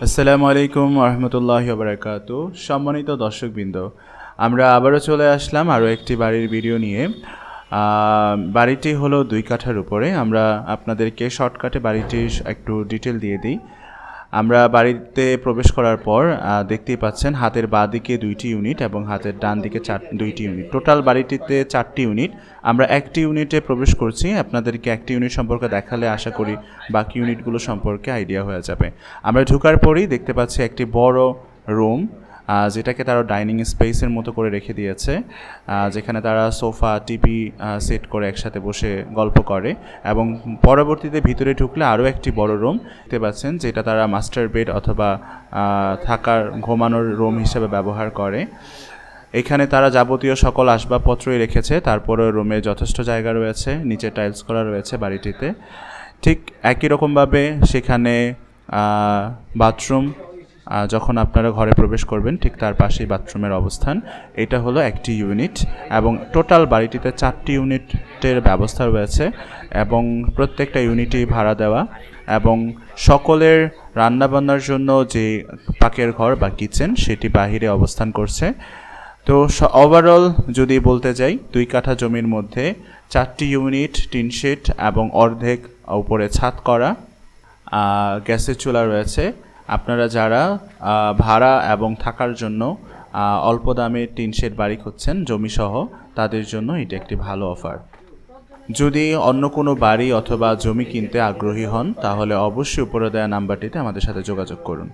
আসসালামু আলাইকুম রহমতুল্লাহ বারাকাত সম্মানিত দর্শকবৃন্দ, আমরা আবারও চলে আসলাম আরও একটি বাড়ির ভিডিও নিয়ে। বাড়িটি হলো দুই কাঠার উপরে। আমরা আপনাদেরকে শর্টকাটে বাড়িটির একটু ডিটেল দিয়ে দিই। আমরা বাড়িতে প্রবেশ করার পর দেখতেই পাচ্ছেন হাতের বাঁ দিকে দুইটি ইউনিট এবং হাতের ডান দিকে চার, দুইটি ইউনিট টোটাল বাড়িটিতে চারটি ইউনিট আমরা একটি ইউনিটে প্রবেশ করছি। আপনাদেরকে একটি ইউনিট সম্পর্কে দেখালে আশা করি বাকি ইউনিটগুলো সম্পর্কে আইডিয়া হয়ে যাবে। আমরা ঢুকার পরই দেখতে পাচ্ছি একটি বড় রুম যেটাকে তারা ডাইনিং স্পেসের মতো করে রেখে দিয়েছে যেখানে তারা সোফা, টিভি সেট করে একসাথে বসে গল্প করে এবং পরবর্তীতে ভিতরে ঢুকলে আরও একটি বড় রুম দেখতে পাচ্ছেন, যেটা তারা মাস্টার বেড অথবা থাকার ঘুমানোর রুম হিসেবে ব্যবহার করে। এখানে তারা যাবতীয় সকল আসবাবপত্রই রেখেছে তারপরে রুমে যথেষ্ট জায়গা রয়েছে, নিচে টাইলস করা রয়েছে বাড়িটিতে। ঠিক একই রকমভাবে সেখানে বাথরুম যখন আপনারা ঘরে প্রবেশ করবেন, ঠিক তার পাশেই বাথরুমের অবস্থান। এটা হলো একটি ইউনিট এবং টোটাল বাড়িটিতে চারটি ইউনিটের ব্যবস্থা রয়েছে এবং প্রত্যেকটা ইউনিটই ভাড়া দেওয়া এবং সকলের রান্নাবান্নার জন্য যে পাকের ঘর বা কিচেন, সেটি বাহিরে অবস্থান করছে। তো ওভারঅল যদি বলতে যাই, দুই কাঠা জমির মধ্যে চারটি ইউনিট, টিন শেড এবং অর্ধেক উপরে ছাদ করা গ্যাসের চুলা রয়েছে। আপনারা যারা ভাড়া এবং থাকার জন্য অল্প দামে টিন শেড বাড়ি খুঁজছেন, জমিসহ, তাদের জন্য এটা একটি ভালো অফার। যদি অন্য কোনো বাড়ি অথবা জমি কিনতে আগ্রহী হন, তাহলে অবশ্যই উপরে দেওয়া নাম্বারটিতে আমাদের সাথে যোগাযোগ করুন।